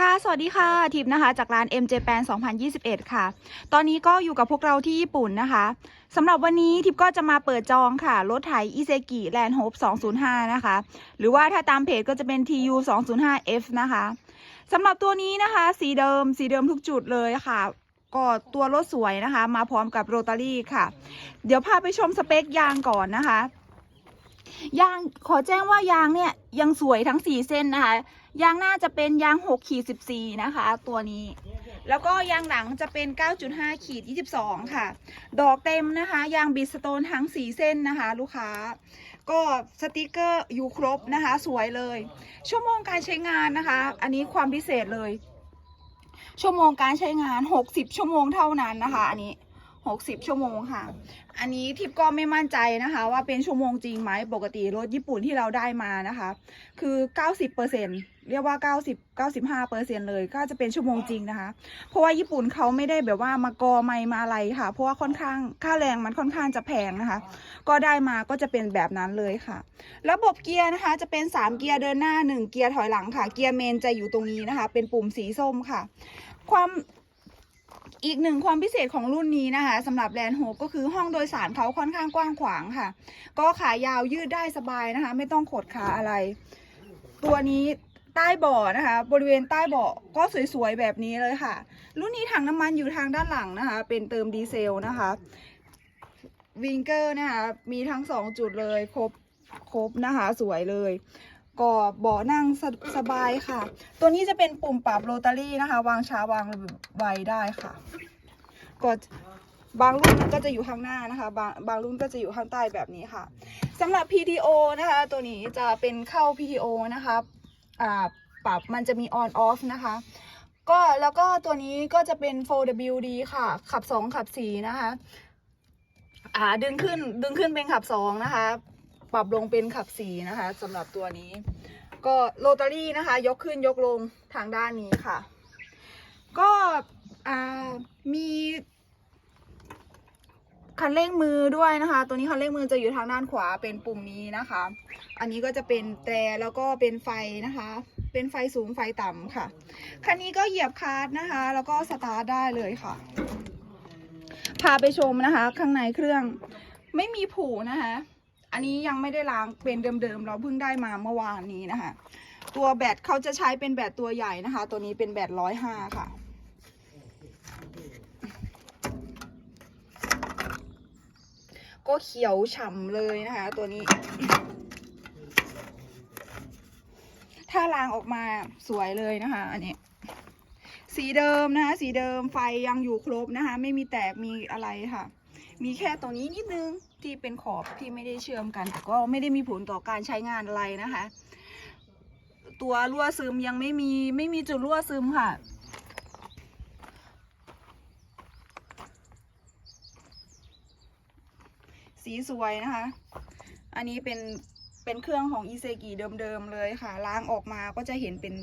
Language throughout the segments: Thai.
ค่ะ สวัสดีค่ะ ทิพย์นะคะ จากร้าน MJ Pan 2021 ค่ะ ตอนนี้ก็อยู่กับพวกเราที่ญี่ปุ่นนะคะ สำหรับวันนี้ทิพย์ก็จะมาเปิดจองค่ะ รถไถอิเซกิแลนด์โฮป205 นะคะ หรือว่าถ้าตามเพจก็จะเป็น TU 205F นะคะ สำหรับตัวนี้นะคะ สีเดิม สีเดิมทุกจุดเลยค่ะ ก็ตัวรถสวยนะคะ มาพร้อมกับโรตารี่ค่ะ เดี๋ยวพาไปชมสเปคยางก่อนนะคะ ยาง ขอแจ้งว่ายางเนี่ยยังสวยทั้ง 4 เส้นนะคะ ยางหน้าจะเป็นยาง6ขีด14 นะคะ ตัวนี้ แล้วก็ยางหลังจะเป็น 9.5ขีด22 ค่ะ ดอกเต็มนะคะ ยางบิดสโตนทั้ง 4 เส้นนะคะ ลูกค้า ก็สติกเกอร์อยู่ครบนะคะ สวยเลย ชั่วโมงการใช้งานนะคะ อันนี้ความพิเศษเลย ชั่วโมงการใช้งาน 60 ชั่วโมงเท่านั้นนะคะ อันนี้ 60 ชั่วโมงค่ะ อันนี้ทิปก็ไม่มั่นใจนะคะ ว่าเป็นชั่วโมงจริงไหมปกติรถญี่ปุ่นที่เราได้มานะคะ คือ 90เปอร์เซ็นเรียกว่า 90 95เปอร์เซ็นเลยก็จะเป็นชั่วโมงจริงนะคะ เพราะว่าญี่ปุ่นเขาไม่ได้แบบว่ามากอไม่มาอะไรค่ะ เพราะว่าค่อนข้างค่าแรงมันค่อนข้างจะแพงนะคะ ก็ได้มาก็จะเป็นแบบนั้นเลยค่ะ ระบบเกียร์นะคะ จะเป็น 3 เกียร์เดินหน้า 1 เกียร์ถอยหลังค่ะ เกียร์เมนจะอยู่ตรงนี้นะคะ เป็นปุ่มสีส้มค่ะ ความ อีกหนึ่งความพิเศษของรุ่นนี้นะคะสำหรับแลนด์โฮปก็คือห้องโดยสารเขาค่อนข้างกว้างขวางค่ะ ก็ขายาวยืดได้สบายนะคะ ไม่ต้องขดขาอะไร ตัวนี้ใต้เบาะนะคะ บริเวณใต้เบาะก็สวยๆแบบนี้เลยค่ะ รุ่นนี้ถังน้ำมันอยู่ทางด้านหลังนะคะ เป็นเติมดีเซลนะคะวิงเกอร์นะคะมีทั้งสองจุดเลยครบครบนะคะ สวยเลย ก็เบาะนั่งสสบายค่ะ ตัวนี้จะเป็นปุ่มปรับโรตารี่นะคะ วางช้าวางไวได้ค่ะก็บางรุ่นมันก็จะอยู่ข้างหน้านะคะ บางบางรุ่นก็จะอยู่ข้างใต้แบบนี้ค่ะสำหรับ PTO นะคะ ตัวนี้จะเป็นเข้า PTO นะคะอ่าปรับมันจะมี on off นะคะก็แล้วก็ตัวนี้ก็จะเป็น 4WD ค่ะ ขับ 2 ขับ 4 นะคะ อ่าดึงขึ้นดึงขึ้นเป็นขับ 2 นะคะ ปรับลงเป็นขับ4นะคะสำหรับตัวนี้ ก็โรตารี่นะคะ ยกขึ้นยกลงทางด้านนี้ค่ะ ก็มีคันเร่งมือด้วยนะคะ ตัวนี้คันเร่งมือจะอยู่ทางด้านขวาเป็นปุ่มนี้นะคะ อันนี้ก็จะเป็นแตรแล้วก็เป็นไฟนะคะ เป็นไฟสูงไฟต่ำค่ะ คันนี้ก็เหยียบคาร์ดนะคะ แล้วก็สตาร์ทได้เลยค่ะ พาไปชมนะคะ ข้างในเครื่องไม่มีผูนะคะ อันนี้ยังไม่ได้ล้างเป็นเดิมๆเราเพิ่งได้มาเมื่อวานนี้นะคะ ตัวแบตเขาจะใช้เป็นแบตตัวใหญ่นะคะ ตัวนี้เป็นแบตร้อยห้าค่ะ ก็เขียวฉ่ำเลยนะคะ ตัวนี้ ถ้าล้างออกมาสวยเลยนะคะ อันนี้สีเดิมนะคะ สีเดิมไฟยังอยู่ครบนะคะ ไม่มีแตกมีอะไรค่ะ มีแค่ตรงนี้นิดนึง ที่เป็นขอบที่ไม่ได้เชื่อมกันแต่ก็ไม่ได้มีผลต่อการใช้งานอะไรนะคะ ตัวรั่วซึมยังไม่มีไม่มีจุดรั่วซึมค่ะ สีสวยนะคะ อันนี้เป็นเป็นเครื่องของอีเซกิเดิมๆเลยค่ะ ล้างออกมาก็จะเห็นเป็น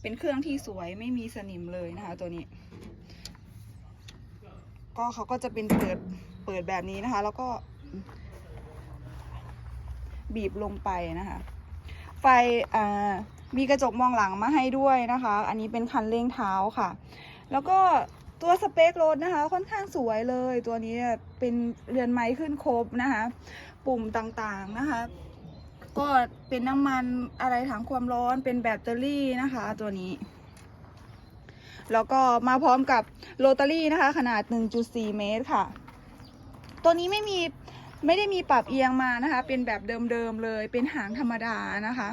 เป็นเครื่องที่สวยไม่มีสนิมเลยนะคะ ตัวนี้ ก็เขาก็จะเป็นเปิดเปิดแบบนี้นะคะ แล้วก็ บีบลงไปนะคะ ไฟมีกระจกมองหลังมาให้ด้วยนะคะ อันนี้เป็นคันเร่งเท้าค่ะ แล้วก็ตัวสเปครถนะคะ ค่อนข้างสวยเลย ตัวนี้เป็นเรือนไม้ขึ้นครบนะคะ ปุ่มต่างๆนะคะ ก็เป็นน้ำมันอะไรถังความร้อนเป็นแบตเตอรี่นะคะ ตัวนี้ แล้วก็มาพร้อมกับโรตารี่นะคะ ขนาด 1.4 เมตรค่ะ ตัวนี้ไม่มีไม่ได้มีปรับเอียงมานะคะ เป็นแบบเดิมๆเลยเป็นหางธรรมดานะคะ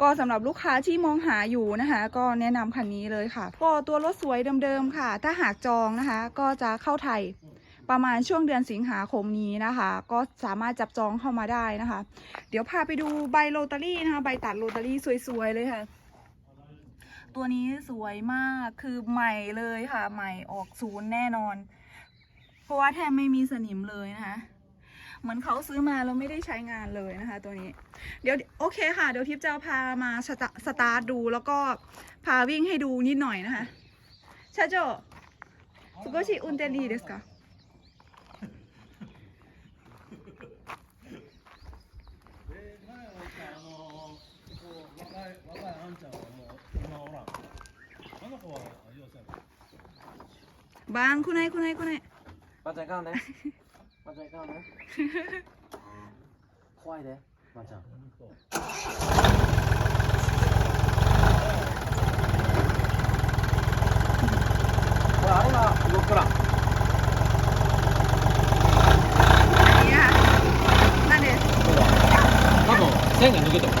ก็สำหรับลูกค้าที่มองหาอยู่นะคะ ก็แนะนำคันนี้เลยค่ะ ก็ตัวรถสวยเดิมๆค่ะ ถ้าหากจองนะคะ ก็จะเข้าไทยประมาณช่วงเดือนสิงหาคมนี้นะคะ ก็สามารถจับจองเข้ามาได้นะคะ เดี๋ยวพาไปดูใบโรตารี่นะคะใบตัดโรตารี่สวยๆเลยค่ะ ตัวนี้สวยมากคือใหม่เลยค่ะ ใหม่ออกศูนย์แน่นอน พราะว่าแทบไม่มีสนิมเลยนะคะเหมือนเขาซื้อมาแล้วไม่ได้ใช้งานเลยนะคะ ตัวนี้ เดี๋ยวโอเคค่ะ เดี๋ยวทิพย์จะพามาสตาร์ทดูแล้วก็พาวิ่งให้ดูนิดหน่อยนะคะชาโจสุโกชิอุนเตรีเดสกะบางคุณนายคุณนายคุณนาย まちゃん行かんね。まちゃん行かんね。怖いで、まーちゃん。これ、あれが動くら。いや、なんで？窓、線が抜けても。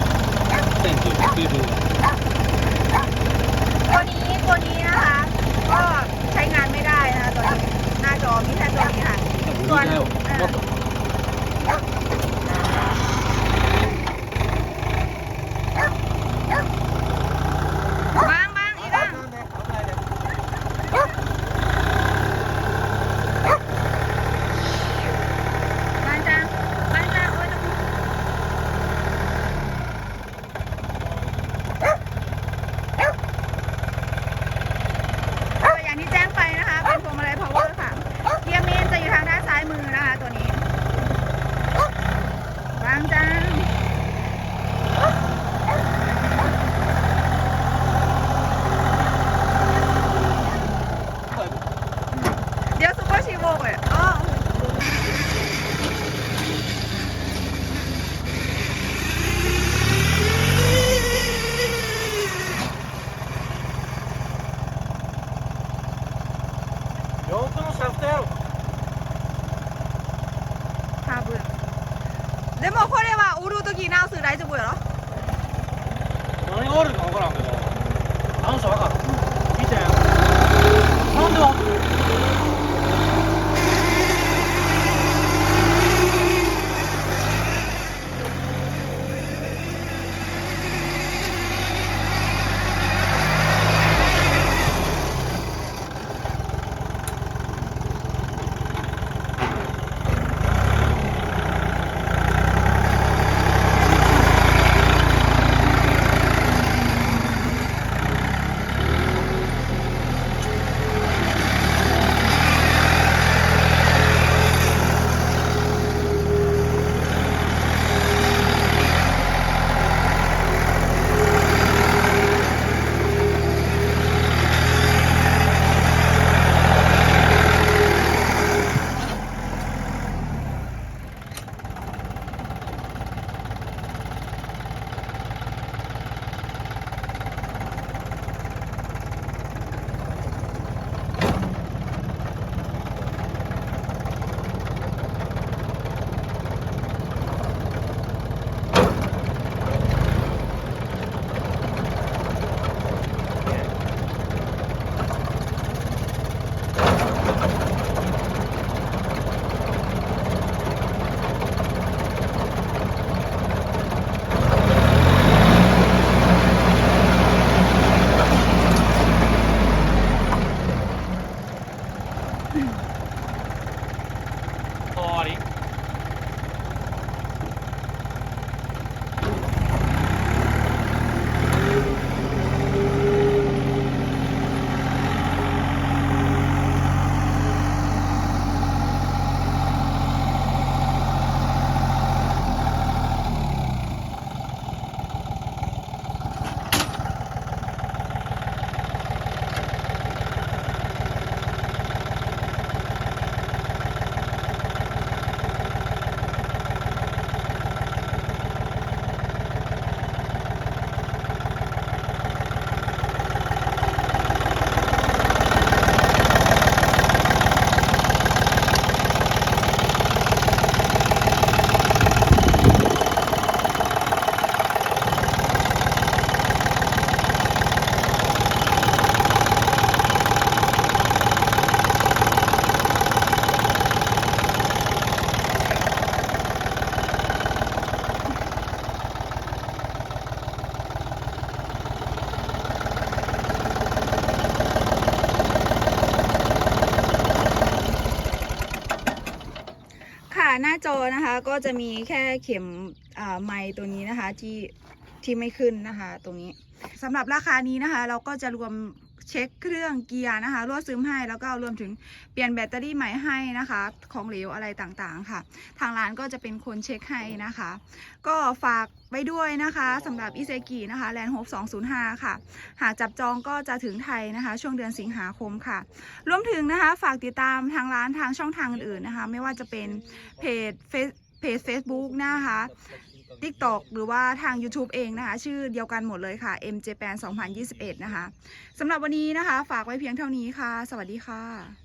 ก็จะมีแค่เข็มไม้ตัวนี้นะคะที่ที่ไม่ขึ้นนะคะ ตรงนี้สำหรับราคานี้นะคะ เราก็จะรวมเช็คเครื่องเกียร์นะคะรั่วซึมให้แล้วก็รวมถึงเปลี่ยนแบตเตอรี่ใหม่ให้นะคะ ของเหลวอะไรต่างๆค่ะ ทางร้านก็จะเป็นคนเช็คให้นะคะ ก็ฝากไว้ด้วยนะคะสำหรับอิเซกินะคะแลนด์โฮป205 ค่ะ หากจับจองก็จะถึงไทยนะคะ ช่วงเดือนสิงหาคมค่ะ รวมถึงนะคะ ฝากติดตามทางร้านทางช่องทางอื่นๆนะคะ ไม่ว่าจะเป็นเพจเฟซ เพจ Facebook นะคะ TikTok หรือว่าทาง YouTube เองนะคะ ชื่อเดียวกันหมดเลยค่ะ MJ Pan 2021 นะคะสำหรับวันนี้นะคะ ฝากไว้เพียงเท่านี้ค่ะ สวัสดีค่ะ